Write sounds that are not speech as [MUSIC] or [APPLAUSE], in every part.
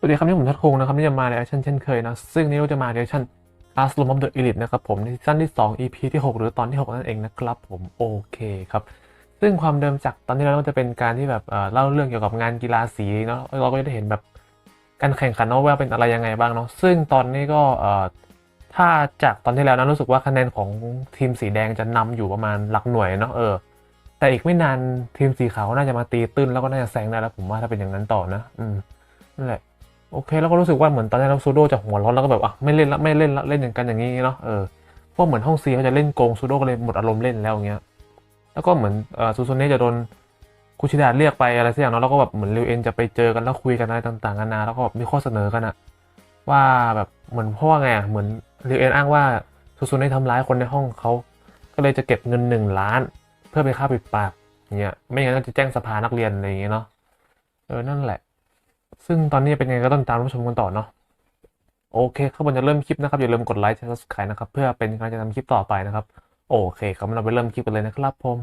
สวัสดีครับนี่ผมทัดคงนะครับนี่จะมาในแอคชั่นเช่นเคยนะ ซึ่งนี่เราจะมาในแอคชั่น Class Room of the Elite นะครับผมในซีซั่นที่ 2 EP ที่ 6 หรือตอนที่ 6 นั่นเองนะครับผมโอเคครับ ซึ่งความเดิมจากตอนที่แล้วจะเป็นการที่แบบเล่าเรื่องเกี่ยวกับงานกีฬาสีเนาะเราก็จะได้เห็นแบบการแข่งขันนาะว่าเป็นอะไรยังไงบ้างเนาะซึ่งตอนนี้ก็ ถ้าจากตอนที่แล้วนะรู้สึกว่าคะแนนของทีมสีแดงจะนำอยู่ประมาณหลักหน่วยเนาะเออ แต่อีกไม่นานทีมสีขาวน่าจะมาตีตื้นแล้วก็น่าจะแซงได้แล้วผมว่าถ้าเป็นอย่างนั้นต่อนะ อืมนั่นแหละโอเค แล้วก็รู้สึกว่าเหมือนตอนนี้เราซูโดจะหัวร้อนแล้วก็แบบอะไม่เล่นละไม่เล่นละเล่นอย่างกันอย่างนี้เนาะเออพราะเหมือนห้องซีเขาจะเล่นโกงซูโดก็เลยหมดอารมณ์เล่นแล้วอย่างเงี้ยแล้วก็เหมือนเออซูซูเน่จะโดนคุชิดะเรียกไปอะไรสักอย่างเนาะแล้วก็แบบเหมือนริวเอ็นจะไปเจอกันแล้วคุยกันอะไรต่างๆนานาแล้วก็มีข้อเสนอกันอะว่าแบบเหมือนเพราะว่าไงอะเหมือน ริวเอ็นอ้างว่าซูซูได้ทำร้ายคนในห้องเขาก็เลยจะเก็บเงินหนึ่งล้าน เพื่อไปค่าปิดปากเนี่ยไม่งั้นก็จะแจ้งสภานักเรียนอะไรอย่างเงี้ยเนาะเออนั่นแหละ ซึ่งตอนนี้เป็นไงก็ต้องตามรับชมกันต่อเนาะโอเคข้าบนจะเริ่มคลิปนะครับอย่าลืมกดไลค์แชร์ซับสไครต์นะครับเพื่อเป็นการจะทำคลิปต่อไปนะครับ โอเคครับเราไปเริ่มคลิปกันเลยนะครับผม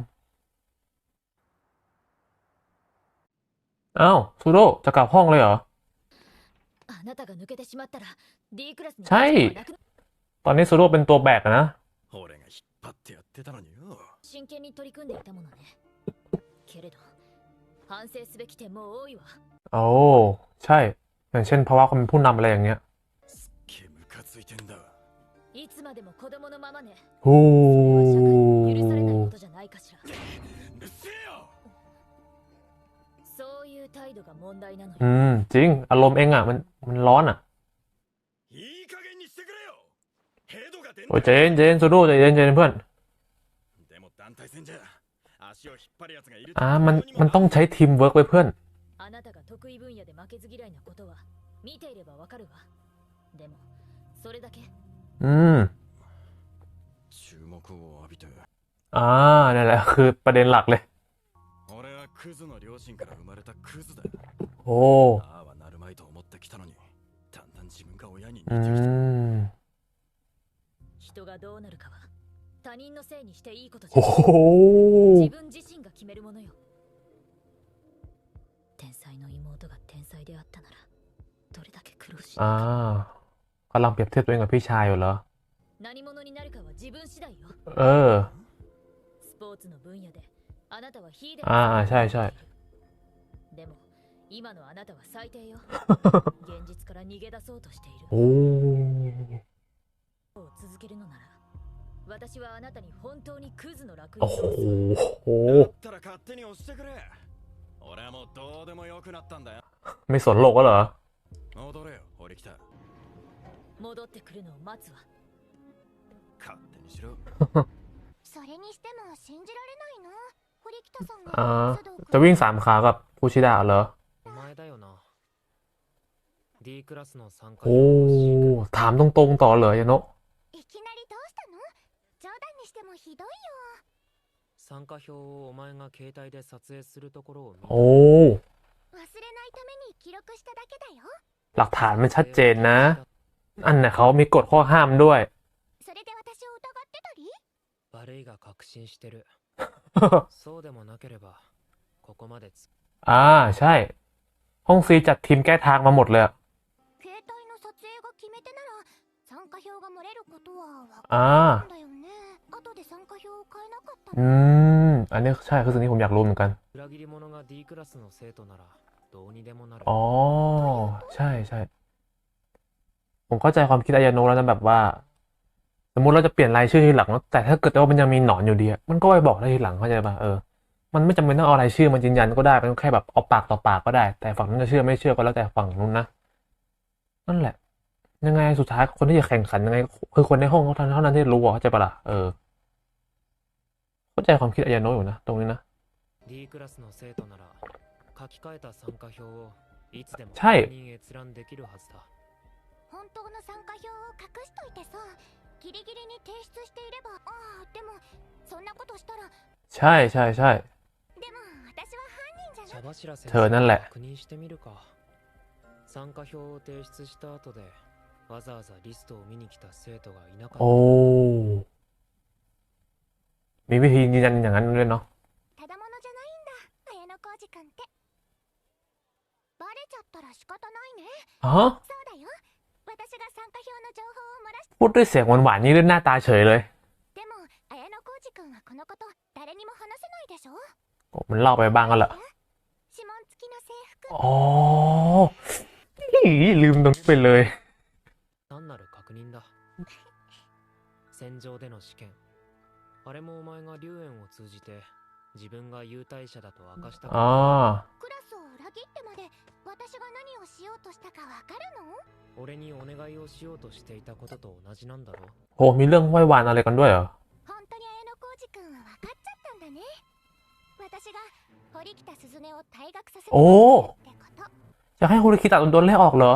อ้าวซูโร่จะกลับห้องเลยเหรอใช่ ตอนนี้ซูโดเป็นตัวแบกอะนะ 俺が引っ張ってやってたのによ真剣に取り組んでいたものねけれど反省すべき点も多いわ โอ้ใช่ อย่างเช่นภาวะความเป็นผู้นำอะไรอย่างเงี้ย すっげえムカついてんだいつまでも子供のままね โอ้ それは社会に許されないことじゃないかしらうっせえよそういう態度が問題なの อื よ มจริง อารมณ์เองอะมันมันร้อนอะ โอ้ยเจนเจนซูดูเจนเจนเพื่อนอ่ามันมันต้องใช้ทีมเวิร์กไปเพื่อนอืมอ่านี่แหละคือประเด็นหลักเลยโอ้อืม 人がどうなるかは他人のせいにしていいことじ โอ้ ゃ โห 自分自身が決めるものよ天才の妹が天才であったならどれだけ苦労し อ่า กำลังเปรียบเทียบตัวเองกับพี่ชายอยู่เหรอ 何者になるかは自分次第よ เออ スポーツの分野であなたはヒーデああใช่ใช่ でも今のあなたは最低よ[LAUGHS] 現実から逃げ出そうとしている โอ้ を続けるのなら 私はあなたに本当にクズの楽 โอ้ 園 โห を押すだったら勝手に押してくれ俺はもうどうでもよくなったんだよ ไม่สนโลกแล้วเหรอ 戻れよ俺来た戻ってくるのを待つわ勝手にしろそれにしても信じられないな堀北さん อ่า が須藤 จะ 君 วิ่งสามขากับคูชิดะเหรอ お前だよな D クラスの参加 โอ้ ถามตรงๆต่อเลยยาโนะ 参加表をお前が携帯で撮影するところを見た โอ้ 忘れないために記録しただけだよ หลักฐานมันชัดเจนนะ อันน่ะเขามีกฎข้อห้ามด้วย それで私を疑ってたり悪いが確信してるそうでもなければここまでつ อ่าใช่ ห้องซีจัดทีมแก้ทางมาหมดเลยอะ 携帯の撮影が決め手なら参加票が漏れることは分か อ่า るんだよね後 で参加票を変えなかった อื の ม อันนี้ใช่คือสิ่งที่ผมอยากรู้เหมือนกัน 裏切り者が D クラスの生徒ならどうにでもなる อ๋อ ใช่ใช่ ผมเข้าใจความคิดอายาโนะแล้วนะแบบว่า สมมุติเราจะเปลี่ยนรายชื่อทีหลัง แต่ถ้าเกิดว่ามันยังมีหนอนอยู่ดีอะมันก็ไปบอกได้ทีหลังเข้าใจป่ะเออ มันไม่จำเป็นต้องเอารายชื่อมายืนยันก็ได้มันแค่แบบเอาปากต่อปากก็ได้ แต่ฝั่งนั้นจะเชื่อไม่เชื่อก็แล้วแต่ฝั่งนู้นนะ นั่นแหละ ยังไงสุดท้ายคนที่จะแข่งขันยังไง คือคนในห้องเขาเท่านั้นที่รู้อะเข้าใจปะล่ะเออ เข้าใจความคิดอายาโนะอยู่นะตรงนี้นะ D クラスの生徒なら書き換えた参加表をいつでもใช่ 確認閲覧できるはずだ本当の参加票を隠しといてさギリギリに提出していればああでもそんなことしたら ใช่ใช่ใช่ でも私は犯人じゃ茶ない柱先เธอนั่นแหละ 確認してみるか参加表を提出した後でわざわざリストを見に来た生徒がいなかった โอ้ มีวิธียืนยันอย่างนั้นด้วยเนาะฮะพูดด้วยเสียงหวานๆนี้ด้วยหน้าตาเฉยเลยมันเล่าไปบ้างกันเหรออ๋อลืมตรงนี้ไปเลย あれもお前が龍炎を通じて自分が優待者だと明かした อ๋อ クラスを裏切ってまで私が何をしようとしたかわかるの俺にお願いをしようとしていたことと同じなんだろ โหมีเรื่องไหว้วานอะไรกันด้วยเหรอ 本当に綾小路くんは分かっちゃったんだね私が堀北鈴音を退学させたおーってこと จะให้ฮูริคิตะโดนไล่ออกเหรอ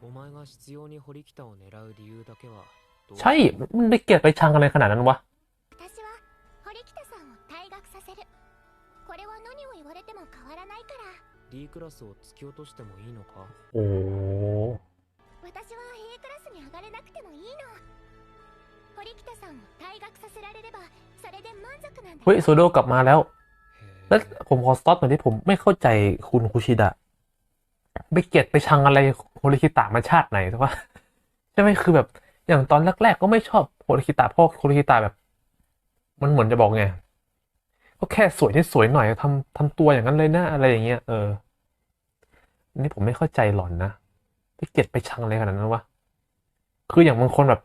お前が必要に堀北を狙う理由だけはどう ใช่ มันได้เกลียดไปชังอะไรขนาดนั้นวะ D クラスを突き落としてもいいのか โอ้โห 私は A クラスに上がれなくてもいいの堀北さんを退学させられればそれで満足なんだ เฮ้ยโซโดกลับมาแล้ว へ แล้ว え ผมขอสต็อปหน่อยที่ผมไม่เข้าใจคุณคุชิดะไปเกลียดไปชังอะไรโฮริคิตะมาชาติไหนใช่ปะใช่ไหมคือแบบ อย่างตอนแรกๆก็ไม่ชอบโฮริคิตะเพราะโฮริคิตะแบบ มันเหมือนจะบอกไง ก็แค่สวยที่สวยหน่อยทำทำตัวอย่างนั้นเลยนะอะไรอย่างเงี้ยเอออันนี่ผมไม่เข้าใจหล่อนนะไปเกลียดไปชังอะไรขนาดนั้นวะคืออย่างบางคนแบบ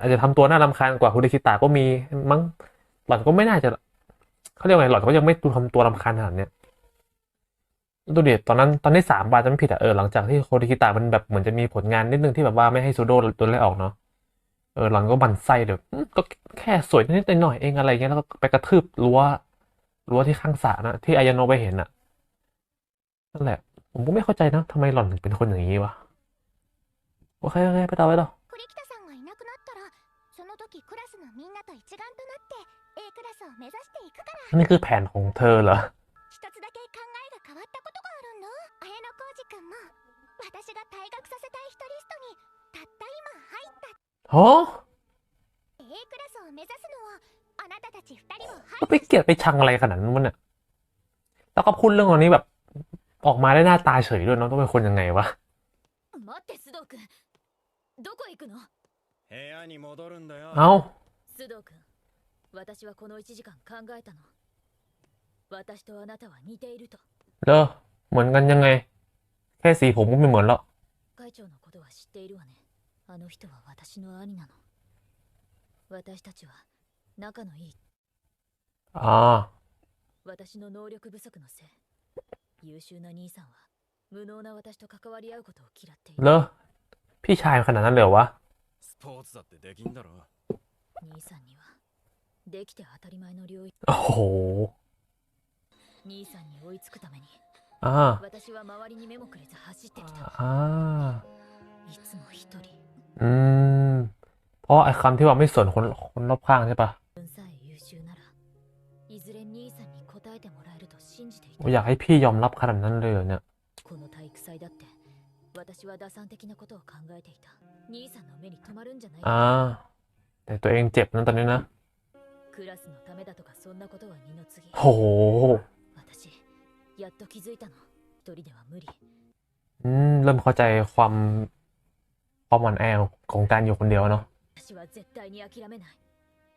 อาจจะทำตัวน่ารำคาญกว่าโฮริคิตะก็มีมั้งหล่อนก็ไม่น่าจะเขาเรียกว่าไงหล่อนก็ยังไม่ดูทำตัวรำคาญขนาดเนี้ยดูดิตอนนั้นตอนที่สามบาจะไม่ผิดอะเออหลังจากที่โคดิคิตะมันแบบเหมือนจะมีผลงานนิดนึงที่แบบว่าไม่ให้ซูโดโดนไล่ออกเนาะเออหล่อนก็บันไส้เดี๋ยวก็แค่สวยนิดๆหน่อยเองอะไรเงี้ยแล้วก็ไปกระทืบรั้ว รั้วที่ข้างสระนะที่อายาโนะไปเห็นอะนั่นแหละ ผมก็ไม่เข้าใจนะทำไมหล่อนถึงเป็นคนอย่างนี้วะโอเคโอเคไปต่อไปต่อนี่คือแผนของเธอเหรอฮะ A クラスを目指すのはあなたたち二人を ก็ไปเกลียดไปชังอะไรขนาดนั้นวะเนี่ยแล้วก็พูดเรื่องอันนี้แบบ ออกมาได้หน้าตาเฉยด้วยเนาะต้องเป็นคนยังไงวะ 待って須藤君どこ行くの部屋に戻るんだよ เอ้า 須藤君私はこの1時間考えたの私とあなたは似ていると เลอเหมือนกันยังไง แค่สีผมก็ไม่เหมือนแล้ว 会長のことは知っているわねあの人は私の兄なの私たちは 仲のいい อ่า 私の能力不足のせい優秀な兄さんは無能な私と関わり合うことを嫌ってい เล る อพี่ชายขนาดนั้นเลยเหรอวะ スポーツだってできんだろ兄さんにはできて当たり前の領域 โอ้โห 兄さんに追いつくために อ่า 私は周りに目もくれず走ってきた อ่า いつも一人 อืม เพราะไอ้คำที่ว่าไม่สนคนคนรอบข้างใช่ปะ อยากให้พี่ยอมรับขนาดนั้นเลยเหรอเนี่ย たこの体育祭だって私は打算的なことを考えていた兄さんの目に留まるんじゃない อ่า แต่ตัวเองเจ็บนะตอนนี้นะ クラスのためだとかそんなことは二の次 โห 私やっと気づいたの一人では無理 อืม เริ่มเข้าใจความความอ่อนแอของการอยู่คนเดียวเนาะ 私は絶対に諦めない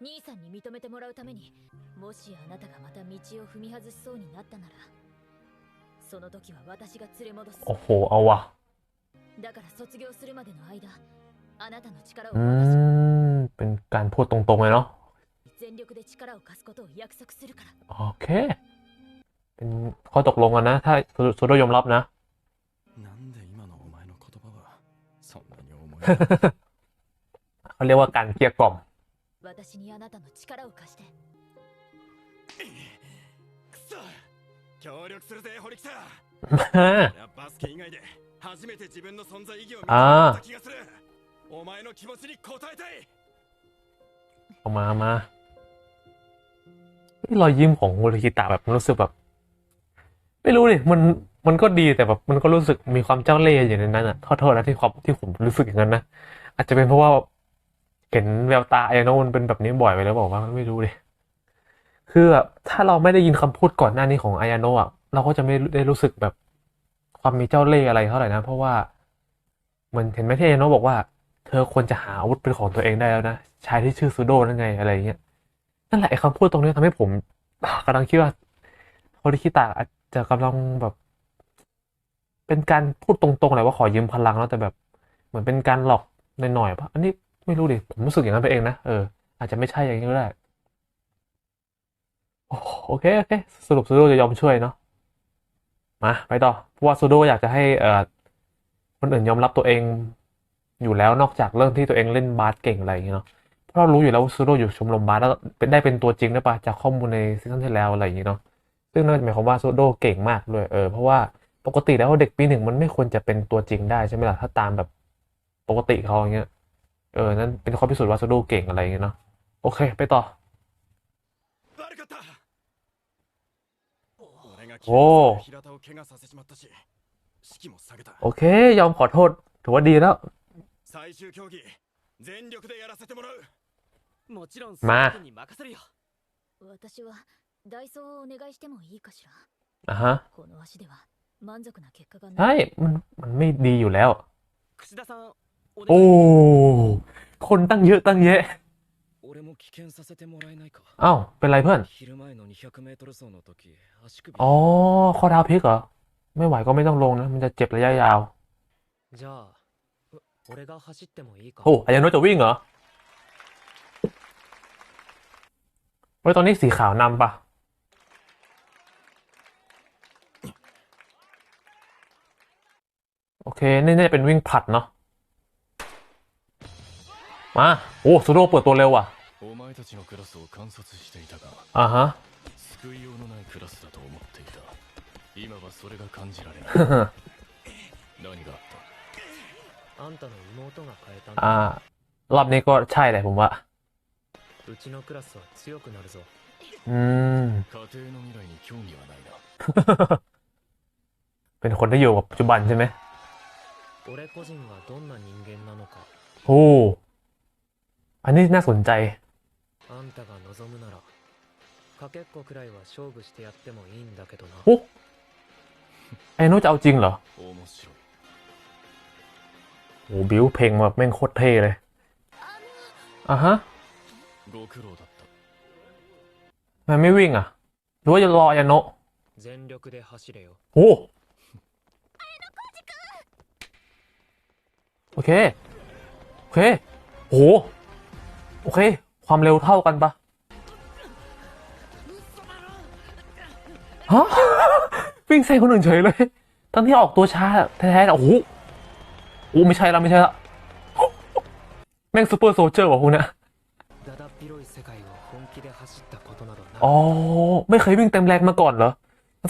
兄さんに認めてもらうためにもしあなたがまた道を踏み外しそうになったならその時は私が連れ戻す โอ้โห เอาวะ だから卒業するまでの間あなたの力を อื 私 ม เป็นการพูดตรงๆเลยเนาะ に全力で力を貸すことを約束するから โอเค เป็นข้อตกลงกันนะ ถ้าโซโดยอมรับนะ なんで今のお前の言葉は[LAUGHS] そんなに重い เขาเรียกว่าการเกลี้ยกล่อม 私にあなたの力を貸してくそ協力するぜ堀北 อ่า 俺はバスケ以外で初めて自分の存在意義を認めあーた気がするお前の気持ちに応えたい เอามามาเฮ้ยรอยยิ้มของโมริคิตะแบบรู้สึกแบบ ไม่รู้ดิมันมันก็ดีแต่แบบมันก็รู้สึกมีความเจ้าเล่ห์อยู่ในนั้นอ่ะขอโทษนะที่ความที่ผมรู้สึกอย่างนั้นนะอาจจะเป็นเพราะว่า เห็นแววตาไอ้น้องมันเป็นแบบนี้บ่อยไปแล้วบอกว่าไม่รู้ดิคือแบบถ้าเราไม่ได้ยินคำพูดก่อนหน้านี้ของไอายาโนะอะเราก็จะไม่ได้รู้สึกแบบความมีเจ้าเล่ห์อะไรเท่าไหร่นะ เพราะว่าเหมือนเห็นไหมที่ไอโนบอกว่า เธอควรจะหาอาวุธเป็นของตัวเองได้แล้วนะชายที่ชื่อซูโดนั่นไงอะไรเงี้ยนั่นแหละไอ้คำพูดตรงนี้ทำให้ผมกำลังคิดว่าโฮริคิตะอาจจะกำลังแบบ เป็นการพูดตรงๆเลยว่าขอยืมพลังแล้วแต่แบบ เหมือนเป็นการหลอกหน่อยๆปะอันนี้ ไม่รู้ดิผมรู้สึกอย่างนั้นไปเองนะเอออาจจะไม่ใช่อย่างนี้ก็ได้โอเคโอเคสรุปซูโดจะยอมช่วยเนาะมาไปต่อเพราะว่าซูโดอยากจะให้เอ่อคนอื่นยอมรับตัวเองอยู่แล้วนอกจากเรื่องที่ตัวเองเล่นบาสเก่งอะไรอย่างเงี้ยเนาะเพราะเรารู้อยู่แล้วว่าซูโดอยู่ชมรมบาสแล้วเป็นได้เป็นตัวจริงด้วยปะจากข้อมูลในซีซั่นที่แล้วอะไรอย่างเงี้ยเนาะซึ่งนั่นหมายความว่าซูโดเก่งมากด้วยเออเพราะว่าปกติแล้วเด็กปีหนึ่งมันไม่ควรจะเป็นตัวจริงได้ใช่ไหมล่ะถ้าตามแบบปกติเขาอย่างเงี้ย เออ นั่นเป็นข้อพิสูจน์ว่าซูโดเก่งอะไรเงี้ยเนาะ โอเค ไปต่อ โอ้โอเค ยอมขอโทษ ถือว่าดีแล้ว มาอ่ฮะใช่มัน มัไม่ดีอยู่แล้ว โอ้ คนตั้งเยอะตั้งแยะเอ้าเป็นไรเพื่อน อ๋อข้อเท้าพลิกเหรอ ไม่ไหวก็ไม่ต้องลงนะ มันจะเจ็บระยะยาว โอ้อายาโนะจะวิ่งเหรอเฮ้ยตอนนี้สีขาวนำปะโอเค นี่น่าจะเป็นวิ่งผัดเนาะ มา โอ้ซูโดเปิดตัวเร็วว่ะ お前たちのクラスを観察していたが อ่าฮะ 救いようのないクラスだと思っていた今はそれが感じられない何があっあんたの妹が変えたん อ่า だ รอบนี้ก็ใช่แหละผมว่า うちのクラスは強くなるぞ อืม た家庭の未来に興味はないな เป็นคนที่อยู่กับปัจจุบันใช่ไหม 俺個人がどんな人間なのか โอ้ อันนี้น่าสนใจโอ้ไอโนจะเอาจริงเหรอโอ้บิวเพลงแบบแม่งโคตรเท่เลยอะฮะมันไม่วิ่งอะหรือว่าจะรอไอโนโอ้โอเค โอเคโห โอเค ความเร็วเท่ากันปะฮะวิ่งแซงคนอื่นเฉยเลย ทั้งที่ออกตัวช้าแท้ๆโอ้โหโอ้ไม่ใช่ละไม่ใช่ละแม่งซูเปอร์โซเจอร์วะคุณเนี่ยอ๋อ ไม่เคยวิ่งเต็มแรงมาก่อนเหรอ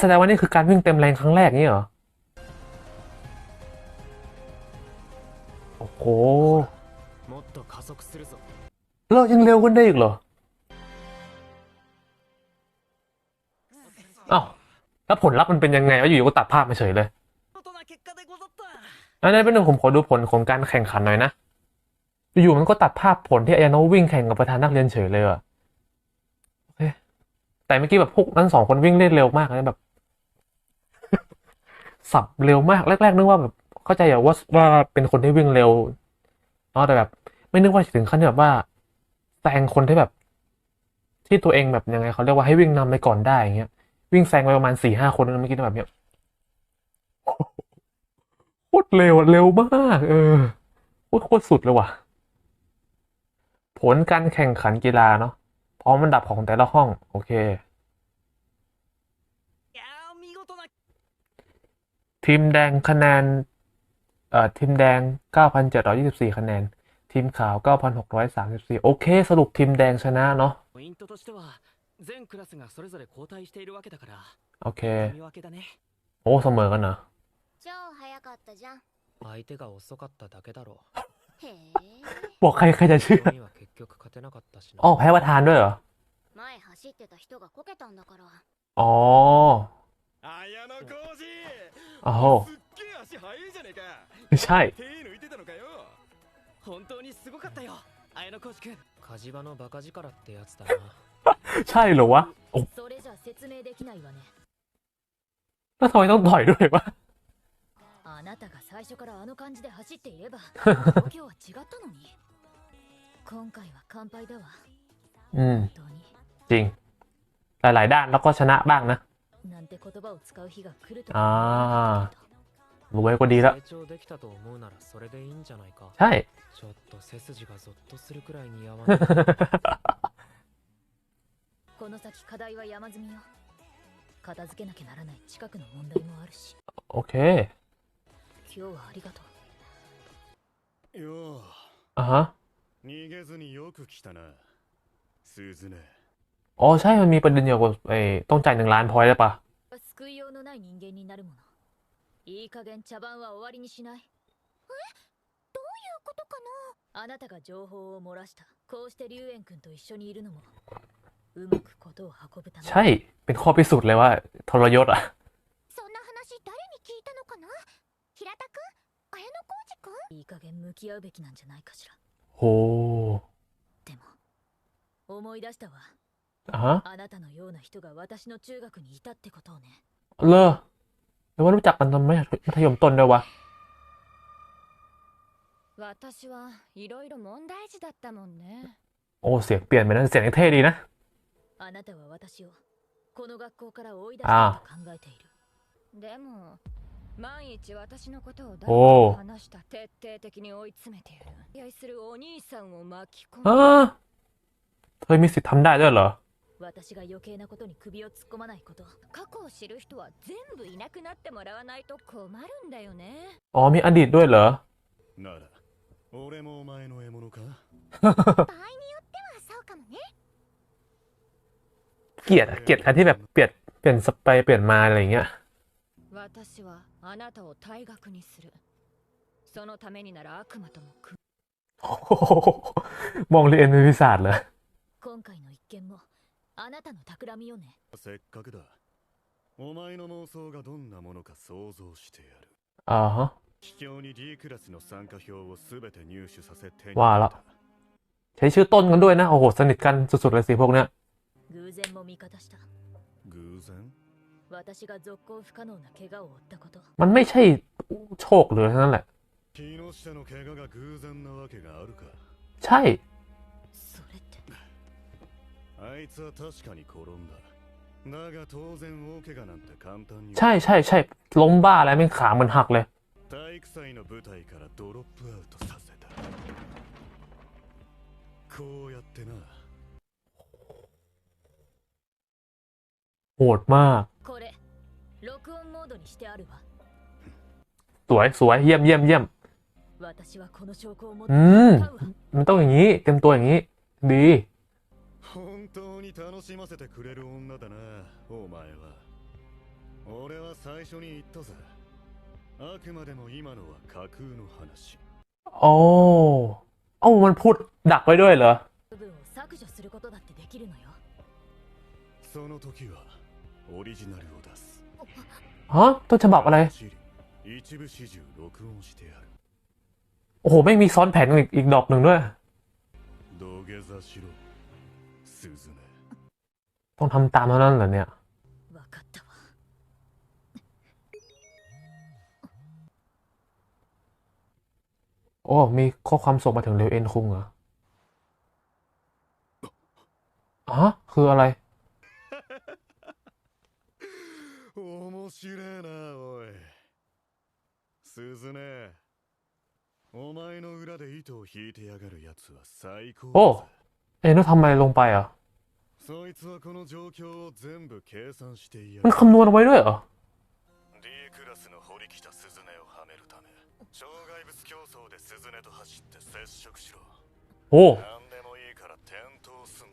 แสดงว่านี่คือการวิ่งเต็มแรงครั้งแรกนี่เหรอ โอ้โห เรายังเร็วกันได้อีกเหรออ้าแล้วผลลัพธ์มันเป็นยังไงว่าอยู่ๆก็ตัดภาพมาเฉยเลยอันนี้เป็นหนึ่งผมขอดูผลของการแข่งขันหน่อยนะอยู่ๆมันก็ตัดภาพผลที่ไอายาโนะวิ่งแข่งกับประธานนักเรียนเฉยเลยอะโอเคแต่เมื่อกี้แบบพวกนั้นสองคนวิ่งเล่นเร็วมากเลยแบบสับเร็วมากแรก ๆ นึกว่าแบบเข้าใจอย่าว่าว่าเป็นคนที่วิ่งเร็วเนาะแต่แบบ ไม่นึกว่าถึงขั้นแบบว่า แต่งคนที่แบบ ที่ตัวเองแบบยังไงเขาเรียกว่าให้วิ่งนำไปก่อนได้อย่างเงี้ยวิ่งแซงไปประมาณสี่ห้าคนเมื่อกี้แบบเนี้ยโคตรเร็วเร็วมาก เออโคตรโคตรสุดเลยว่ะ ผลการแข่งขันกีฬาเนาะพร้อมอันดับของแต่ละห้อง โอเค ทีมแดงคะแนน เอ่อทีมแดงเก้าพันเจ็ดร้อยี่สิบสี่คะแนน ทีมขาว 9,634 โอเค สรุปทีมแดงชนะเนาะโอเค โอ้ เสมอกันนะบอกใคร ใครจะเชื่ออ๋อแพ้ประธานด้วยเหรออ๋อโอ้โหไม่ใช่ 本当にすごかったよ綾野浩二君火事場のバカ力ってやつだな [LAUGHS] ใช่เหรอวะโอ้ それじゃ説明できないわね แล้วทำไมต้องต่อยด้วยวะ あなたが最初からあの感じで走っていれば[LAUGHS] 状況は違ったのに今回は完敗だわ อืม 本当に จริง หลาย ๆ ด้านแล้วก็ชนะบ้างนะ なんて言葉を使う日が来るとあร วยก็ดีละ 成長できたと思うならそれでいいんじゃないか ใช่ ちょっと背筋がゾッとするくらい似合[LAUGHS] わないこの先課題は山積みよ片付けなきゃならない近くの問題もあるし โอเค 今日はありがとうよ อ่ะฮะ う逃げずによく来たな鈴音 อ๋อใช่มันมีประเด็นเกี่ยวกับไอ้ต้องจ่ายหนึ่งล้านพอยต์ได้ปะ 救いようのない人間になるもの いい加減茶番は終わりにしないどういうことかなあなたが情報を漏らしたこうして龍炎君と一緒にいるのもうまくことを運ぶため ใช่ เป็นข้อพิสูจน์เลยว่าทรยศอ่ะ そんな話誰に聞いたのかな平田くん綾野浩二くんいい加減向き合うべきなんじゃないかしら โห でも思い出したわ อ่ะฮะ あなたのような人が私の中学にいたってことをね เลอ แล้วว่ารู้จักกันตอนมัธยมต้นด้วยวะ 私はいろいろ問題児だったもんね โอ้เสียงเปลี่ยนไปนะเสียงยังเท่ดีนะ あなたは私をこの学校から追い出したいと考えているでも万一私のことを誰かおうに話した徹底的に追い詰めてやる愛愛するお兄さんを巻き込 ฮ む ะเธอมีสิทธิ์ทำได้ด้วยเหรอ 私が余計なことに首を突っ込まないこと過去を知る人は全部いなくなってもらわないと困るんだよね อ๋อมีอดีตด้วยเหรอ なら俺もお前の獲物か場[LAUGHS] 合によってはそうかもね เกลียดอะเกลียดการที่แบบเปลี่ยนเปลี่ยนสไปเปลี่ยนมาอะไรอย่างเงี้ย 私はあなたを退学にするそのためになら悪魔とも組む [LAUGHS] โอ้โหมองเรียนเป็นวิสาดเลย 今回の一件も あなたの企みよねせっかくだお前の妄想がどんなものか想像してやる อ่าฮะ 秘境に D クラスの参加票をすべて入手させ手にわあら入れた ใช้ชื่อต้นกันด้วยนะ โอ้โห สนิทกันสุดๆเลยสิพวกเนี้ย 偶然も味方した偶然私が続行不可能な怪我を負ったこと มันไม่ใช่โชคเลยทั้งนั้นแหละ 木下の怪我が偶然なわけがあるか ใช่ それって あいつは確かに転んだだが当然大怪我なんて簡単には ใช่ใช่ใช่ล้มบ้าอะไรไม่งขามันหักเลย 体育祭の舞台からドロップアウトさせたこうやってな โหดมาก これ録音モードにしてあるわ สวยสวยเยี่ยมเยี่ยมเยี่ยม 私はこの証拠を持って อืม 戦うわ มันต้องอย่างนี้ เต็มตัวอย่างนี้ ดี 本当 に楽しませてくれる女だなお前は俺は最初に言ったぜあくまでも今のは架空の話 โอ้เอ้ามันพูดดักไว้ด้วยเหรอ 部分を削除することだってできるのよその時はオリジナルを出す ฮะ ต้นฉบับอะไร チリ一部始終録音してやる โอ้โห ไม่มีซ้อนแผนอีกอีกดอกหนึ่งด้วย 土下座しろ鈴音 ต้องทำตามเท่านั้นเหรอเนี่ย 分かったわ โอ้ มีข้อความส่งมาถึงเรวเอ็นคุงเหรอฮะคืออะไร 面白えなおい鈴音お前の裏で糸を引いてやがるやつは最高おだぜ เอ็นต้องทำอะไรลงไปอ่ะ そいつはこの状況を全部計算していや มัน る คำนวณเอาไว้ด้วยเหรอ D クラスの堀北鈴音をはめるため障害物競争で鈴音と走って接触しろ โอ้ 何でもいいから転倒すん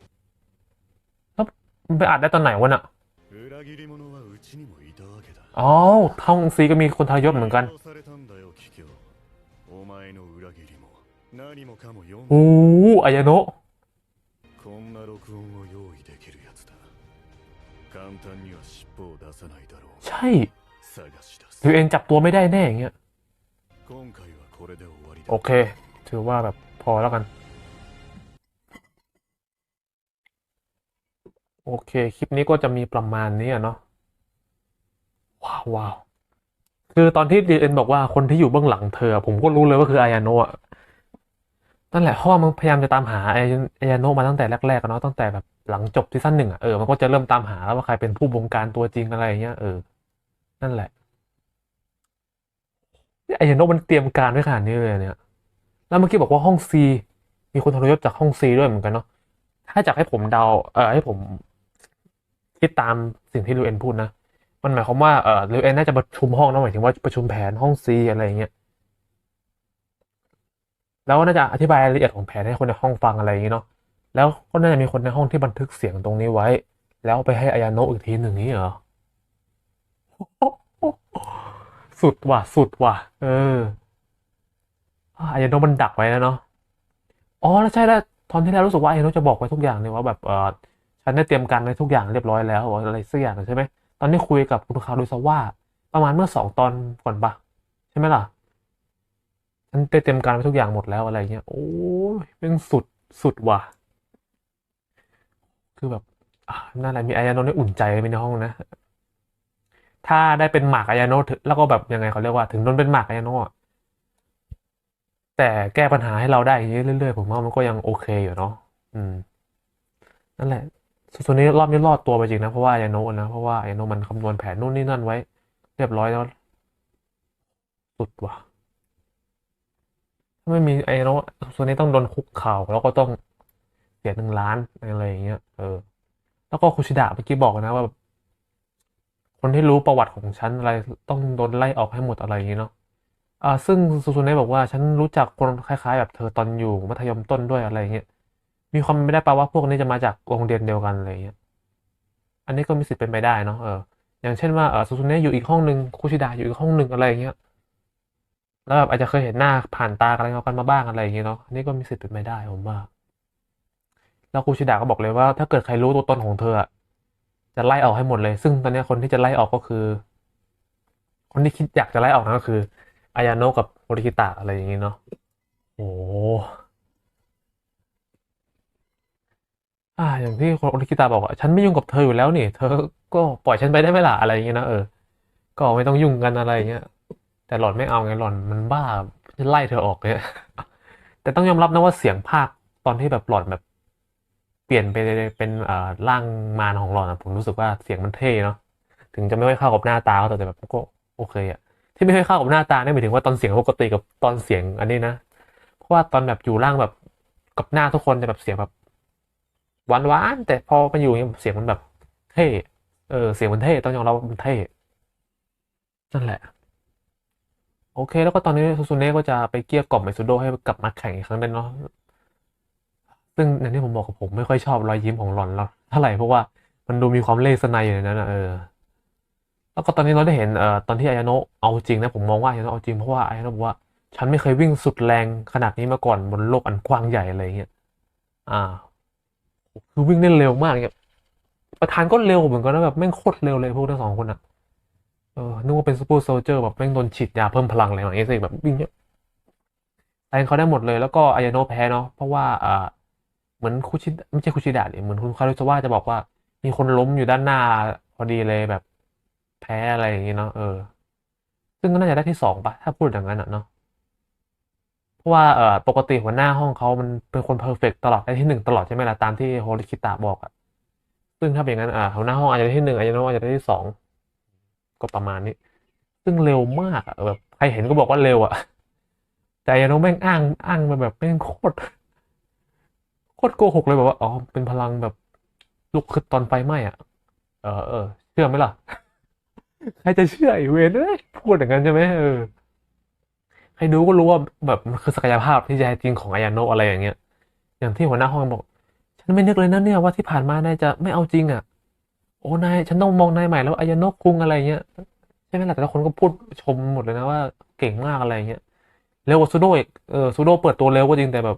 มันไปอัดได้ตอนไหนวะน่ะ 裏切り者はうちにもいたわけだ อ้าวท้องซีก็มีคนทรยศเหมือนกัน 殺されたんだよ桔梗お前の裏切りも何もかも読ん โอ้อายาโนะ こんな録音 ใช่ตัอเองจับตัวไม่ได้แน่อย่างเงี้ยโอเค ถือว่าแบบพอแล้วกัน โอเค คลิปนี้ก็จะมีประมาณนี้อะเนาะว้าวว้าวคือตอนที่ดีเอ็นบอกว่าคนที่อยู่เบื้องหลังเธอ ผมก็รู้เลยว่าคืออายาโนะนั่นแหละเพราะว่ามันพยายามจะตามหาไอายาโนะมาตั้งแต่แรกๆเนาะตั้งแต่แบบหลังจบที่สั้นหนึ่งอะเออมันก็จะเริ่มตามหาแล้วว่าใครเป็นผู้บงการตัวจริงอะไรเงี้ยเออ นั่นแหละนี่อายาโนะมันเตรียมการไว้ขนาดนี้เลยเนี่ย แล้วเมื่อกี้บอกว่าห้องซีมีคนทรยศจากห้องซีด้วยเหมือนกันเนาะ ถ้าจากให้ผมเดา เออให้ผมคิดตามสิ่งที่ลูเอ็นพูดนะ มันหมายความว่า เออลูเอ็นน่าจะประชุมห้องนะหมายถึงว่าประชุมแผนห้องซีอะไรอย่างเงี้ย แล้วน่าจะอธิบายรายละเอียดของแผนให้คนในห้องฟังอะไรอย่างเงี้ยเนาะ แล้วก็น่าจะมีคนในห้องที่บันทึกเสียงตรงนี้ไว้ แล้วไปให้อายาโนะอีกทีหนึ่งนี้เหรอ สุดว่ะ สุดว่ะ เอออายโนมันดักไว้แล้วเนาะ อ๋อแล้วใช่แล้วตอนที่แล้วรู้สึกว่าไอ้โนจะบอกไว้ทุกอย่างเลยว่าแบบเออฉันได้เตรียมการไว้ทุกอย่างเรียบร้อยแล้วอะไรสักอย่างใช่ไหมตอนนี้คุยกับคุณคารุซาว่า ประมาณเมื่อสองตอนก่อนปะใช่ไหมล่ะ ฉันได้เตรียมการไว้ทุกอย่างหมดแล้วอะไรเงี้ย โอ้ยเป็นสุดสุดว่ะ คือแบบอ่านั่นแหละมีอายโนได้อุ่นใจไปในห้องนะ ถ้าได้เป็นหมากอายาโนะแล้วก็แบบยังไงเขาเรียกว่าถึงโดนเป็นหมากอายาโนะแต่แก้ปัญหาให้เราได้อย่างนี้เรื่อยๆ ผมว่ามันก็ยังโอเคอยู่เนาะอืม นั่นแหละส่วนนี้รอบนี้รอดตัวไปจริงนะ เพราะว่าไอโนะนะ เพราะว่าไอโนะมันคำนวณแผนนู่นนี่นั่นไว้ เรียบร้อยแล้ว สุดว่ะถ้าไม่มีไอโนะส่วนนี้ต้องโดนคุกเข่าแล้วก็ต้องเสียหนึ่งล้านอะไรอย่างเงี้ย เออ แล้วก็คุชิดะเมื่อกี้บอกนะว่า คนที่รู้ประวัติของฉันอะไรต้องโดนไล่ออกให้หมดอะไรอย่างเงี้ยเนาะอ่าซึ่งซูซูเนะบอกว่าฉันรู้จักคนคล้ายๆ แบบเธอตอนอยู่มัธยมต้นด้วยอะไรเงี้ยมีความเป็นไปได้ปะว่าพวกนี้จะมาจากโรงเรียนเดียวกันอะไรเงี้ยอันนี้ก็มีสิทธิ์เป็นไปได้เนาะเอออย่างเช่นว่าเออซูซูเนะอยู่อีกห้องหนึ่งคุชิดะอยู่อีกห้องหนึ่งอะไรเงี้ยแล้วแบบอาจจะเคยเห็นหน้าผ่านตากันกันมาบ้างอะไรอย่างเงี้ยเนาะอันนี้ก็มีสิทธิ์เป็นไปได้ผมว่าแล้วคุชิดะก็บอกเลยว่าถ้าเกิดใครรู้ตัวตนของเธออะ จะไล่ออกให้หมดเลย ซึ่งตอนนี้คนที่จะไล่ออกก็คือ คนที่คิดอยากจะไล่ออกนั่นก็คืออายาโนะกับโมริคิตะอะไรอย่างงี้เนาะโอ้อ่าอย่างที่คนโมริคิตะบอกอะฉันไม่ยุ่งกับเธออยู่แล้วนี่เธอก็ปล่อยฉันไปได้ไหมล่ะอะไรอย่างเงี้ยนะเออ ก็ไม่ต้องยุ่งกันอะไรเงี้ยแต่หล่อนไม่เอาไงหล่อนมันบ้าจะไล่เธอออกเนี่ยแต่ต้องยอมรับนะว่าเสียงภาคตอนที่แบบหล่อนแบบ เปลี่ยนไปเป็นเอ่อร่างมารของหล่อนอะผมรู้สึกว่าเสียงมันเท่เนาะถึงจะไม่ค่อยเข้ากับหน้าตาเขาแต่แบบก็โอเคอะที่ไม่ค่อยเข้ากับหน้าตาเนี่ยหมายถึงว่าตอนเสียงปกติกับตอนเสียงอันนี้นะเพราะว่าตอนแบบอยู่ร่างแบบกับหน้าทุกคนจะแบบเสียงแบบหวานหวานๆแต่พอมาอยู่เงี้ยเสียงมันแบบเท่เออเสียงมันเท่ต้องยอมรับว่ามันเท่นั่นแหละ โอเค แล้วก็ตอนนี้ซูซูเน่ก็จะไปเกลี้ยกล่อมไอซูโดให้กลับมาแข่งอีกครั้งหนึงเนาะ ซึ่งอย่างที่ผมบอกกับผมไม่ค่อยชอบรอยยิ้มของหลอนแล้วเท่าไหร่เพราะว่ามันดูมีความเล่ห์สไนอยู่ในนั้นอะเออแล้วก็ตอนนี้เราได้เห็นเอ่อตอนที่อายาโนะเอาจริงนะผมมองว่าอายาโนะเอาจริงเพราะว่าอายาโนะบอกว่า ฉันไม่เคยวิ่งสุดแรงขนาดนี้มาก่อนบนโลกอันกว้างใหญ่อะไรเงี้ยอ่า คือวิ่งได้เร็วมากเนี่ยประธานก็เร็วเหมือนกันนะแบบแม่งโคตรเร็วเลยพวกทั้งสองคนอะเออนึกว่าเป็นซูเปอร์โซลเจอร์แบบแม่งโดนฉีดยาเพิ่มพลังอะไรอย่างเงี้ยสิแบบวิ่งเนี่ยแทงเขาได้หมดเลยแล้วก็อายาโนะแพ้เนาะเพราะว่าอ่า มือนคุชิไม่ใช่คุชิดะดิเหมือนคุณคารุซาวะจะบอกว่า มีคนล้มอยู่ด้านหน้าพอดีเลยแบบ แพ้อะไรอย่างงี้เนาะเออ ซึ่งก็น่าจะได้ที่สองปะถ้าพูดอย่างนั้นอะเนาะเพราะว่าเอ่อปกติหัวหน้าห้องเขามันเป็นคนเพอร์เฟกตลอดได้ที่หนึ่งตลอดใช่ไหมล่ะตามที่โฮริคิตะบอกอะซึ่งถ้าเป็นอย่างนั้นอ่าหัวหน้าห้องอาจจะได้ที่หนึ่งอาจจะอาจจะได้ที่สองก็ประมาณนี้ ซึ่งเร็วมากอะแบบใครเห็นก็บอกว่าเร็วอะแต่อายาโนะแม่งอ้างอ้างมาแบบแม่งโคตร โคตรโกหกเลยแบบว่าอ๋อเป็นพลังแบบลุกขึ้นตอนไฟไหม้อะ เออเออเชื่อไหมล่ะใครจะเชื่อไอ้เวนเอ้ยพูดอย่างนั้นใช่ไหมเออใครดูก็รู้ว่าแบบมันคือศักยภาพที่แท้จริงของอายาโนะอะไรอย่างเงี้ย อย่างที่หัวหน้าห้องบอก ฉันไม่นึกเลยนะเนี่ยว่าที่ผ่านมานายจะไม่เอาจริงอะ โอ้นายฉันต้องมองนายใหม่แล้วอายาโนะคุงอะไรเงี้ยใช่ไหมล่ะแต่ละคนก็พูดชมหมดเลยนะว่าเก่งมากอะไรเงี้ยเร็วกว่าซูโดอีกเออซูโดเปิดตัวเร็วก็จริงแต่แบบ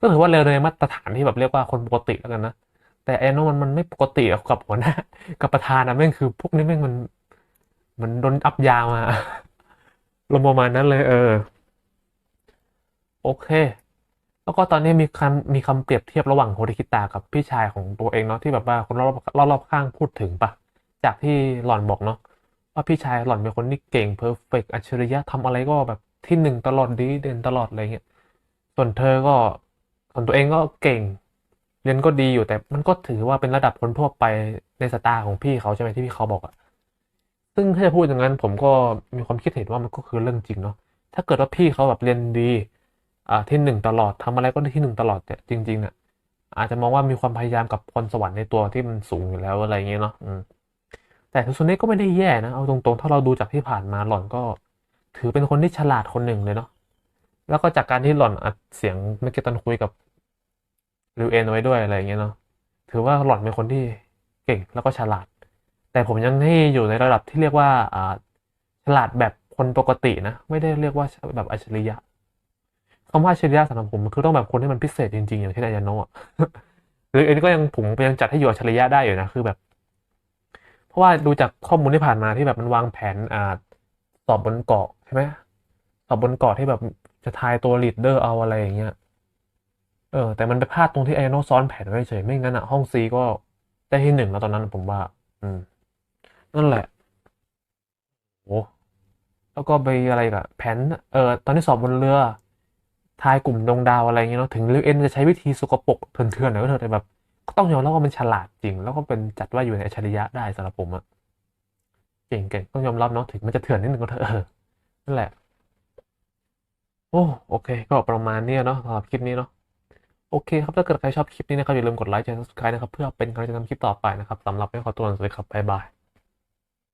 ก็ถือว่าเร็วในมาตรฐานที่แบบเรียกว่าคนปกติแล้วกันนะ แต่แอนโนมันมันไม่ปกติกับหัวหน้ากับประธานนะแม่งคือพวกนี้แม่งมัน มันโดนอัพยามาลมประมาณนั้นเลยเออ โอเค แล้วก็ตอนนี้มีคำมีคำเปรียบเทียบระหว่างโฮริคิตะกับพี่ชายของตัวเองเนาะที่แบบว่าคนรอบรอบข้างพูดถึงปะจากที่หล่อนบอกเนาะว่าพี่ชายหล่อนเป็นคนที่เก่งเพอร์เฟกต์อัจฉริยะทำอะไรก็แบบที่หนึ่งตลอดดีเด่นตลอดอะไรเงี้ยส่วนเธอก็ ส่วนตัวเองก็เก่ง เรียนก็ดีอยู่แต่มันก็ถือว่าเป็นระดับคนทั่วไปในสไตล์ของพี่เขาใช่ไหมที่พี่เขาบอกอะซึ่งถ้าจะพูดอย่างนั้นผมก็มีความคิดเห็นว่ามันก็คือเรื่องจริงเนาะถ้าเกิดว่าพี่เขาแบบเรียนดีอ่าที่หนึ่งตลอดทำอะไรก็ได้ที่หนึ่งตลอดเนี่ยจริงๆเนี่ยอาจจะมองว่ามีความพยายามกับพรสวรรค์ในตัวที่มันสูงอยู่แล้วอะไรอย่างเงี้ยเนาะแต่ทุส่วนนี้ก็ไม่ได้แย่นะเอาตรงๆ ถ้าเราดูจากที่ผ่านมาหล่อนก็ ถือเป็นคนที่ฉลาดคนหนึ่งเลยเนาะ แล้วก็จากการที่หล่อนอัดเสียงเมื่อกี้ตอนคุยกับริวเอ็นไว้ด้วยอะไรอย่างเงี้ยเนาะถือว่าหล่อนเป็นคนที่เก่งแล้วก็ฉลาด แต่ผมยังให้อยู่ในระดับที่เรียกว่าอ่าฉลาดแบบคนปกตินะ ไม่ได้เรียกว่าแบบอัจฉริยะคำว่าอัจฉริยะสำหรับผมคือต้องแบบคนที่มันพิเศษจริงๆ อย่างเช่นอายาโนะอะหรือเอ็นก็ยังผมยังจัดให้อยู่อัจฉริยะได้อยู่นะคือแบบ เพราะว่าดูจากข้อมูลที่ผ่านมาที่แบบมันวางแผนอ่าสอบบนเกาะใช่ไหมสอบบนเกาะที่แบบ จะทายตัวลีดเดอร์เอาอะไรอย่างเงี้ย เออ แต่มันไปพลาดตรงที่อโนซ้อนแผนไว้เฉย ไม่งั้นอะห้องซีก็ได้ที่หนึ่งแล้วตอนนั้นผมว่า อืม นั่นแหละโอ้แล้วก็ไปอะไรกับแผน เออ ตอนที่สอบบนเรือ ทายกลุ่มดวงดาวอะไรเงี้ยเนาะ ถึงลิวเอ็นจะใช้วิธีสกปรกเถื่อนๆหน่อยก็เถอะแต่แบบ ก็ต้องยอมรับว่ามันฉลาดจริง แล้วก็เป็นจัดว่าอยู่ในอัจฉริยะได้สำหรับผมอะเก่งเก่งต้องยอมรับเนาะ ถึงมันจะเถื่อนนิดนึงก็เถอะนั่นแหละ โอ้โอเค ก็ประมาณนี้เนาะสำหรับคลิปนี้เนาะโอเคครับ ถ้าเกิดใครชอบคลิปนี้นะครับ อย่าลืมกดไลค์กด subscribe นะครับ เพื่อเป็นกำลังใจทำคลิปต่อไปนะครับสำหรับวันนี้ขอตัวลาไปก่อนสวัสดีครับบ๊ายบาย